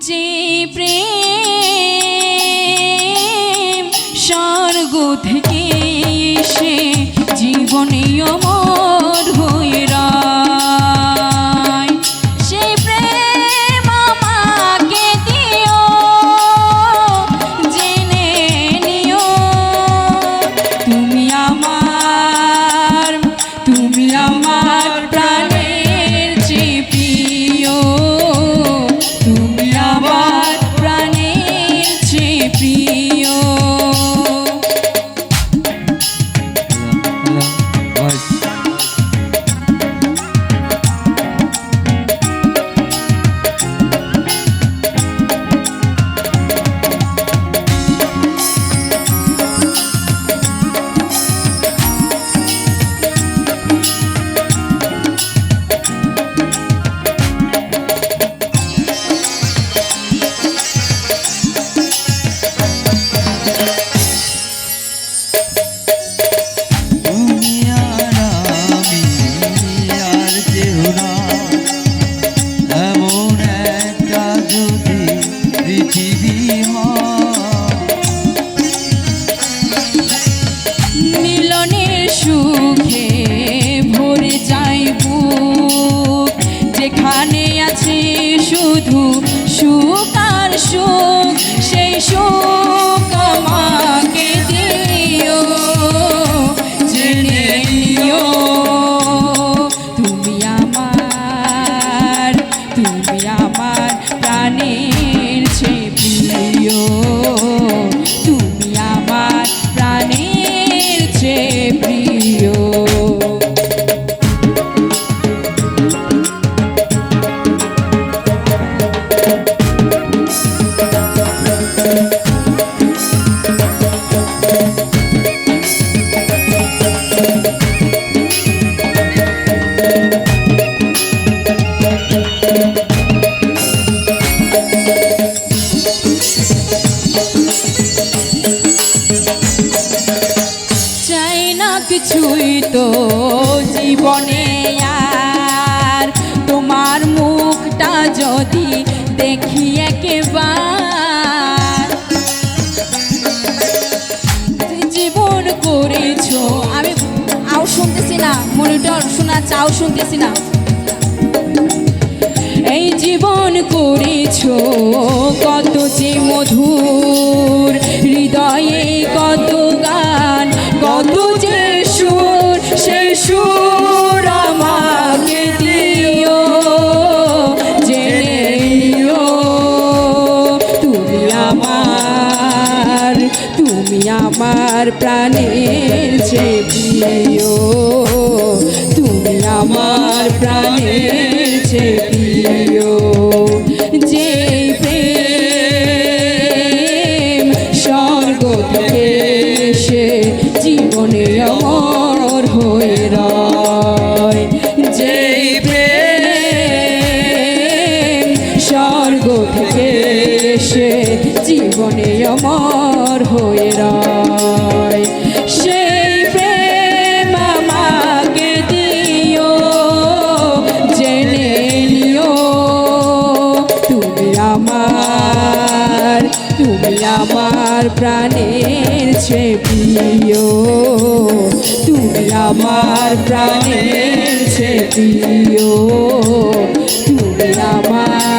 যে প্রেম স্বর্গ থেকে এসে কিছুই তো জীবনে আর। তোমার মুখটা যদি দেখি একেবার। জীবন করেছ, আমি আও শুনতেছি না, মনিটর শোনা চাও শুনতেছি না। এই জীবন করেছ, কত যে মধুর আমার প্রাণের যে প্রিয়, তুমি আমার প্রাণের যে প্রিয়। যে প্রেম স্বর্গ থেকে এসে জীবনে অমর হয়ে রয়। যে প্রেম স্বর্গ থেকে এসে জীবনে অমর হয়ে রয়। সেই প্রেম আমাকে দিও, জেনে নিও, তুমি আমার তুমি আমার প্রাণের চেয়ে প্রিয় তুমি আমার প্রাণের প্রিয় তুমি আমার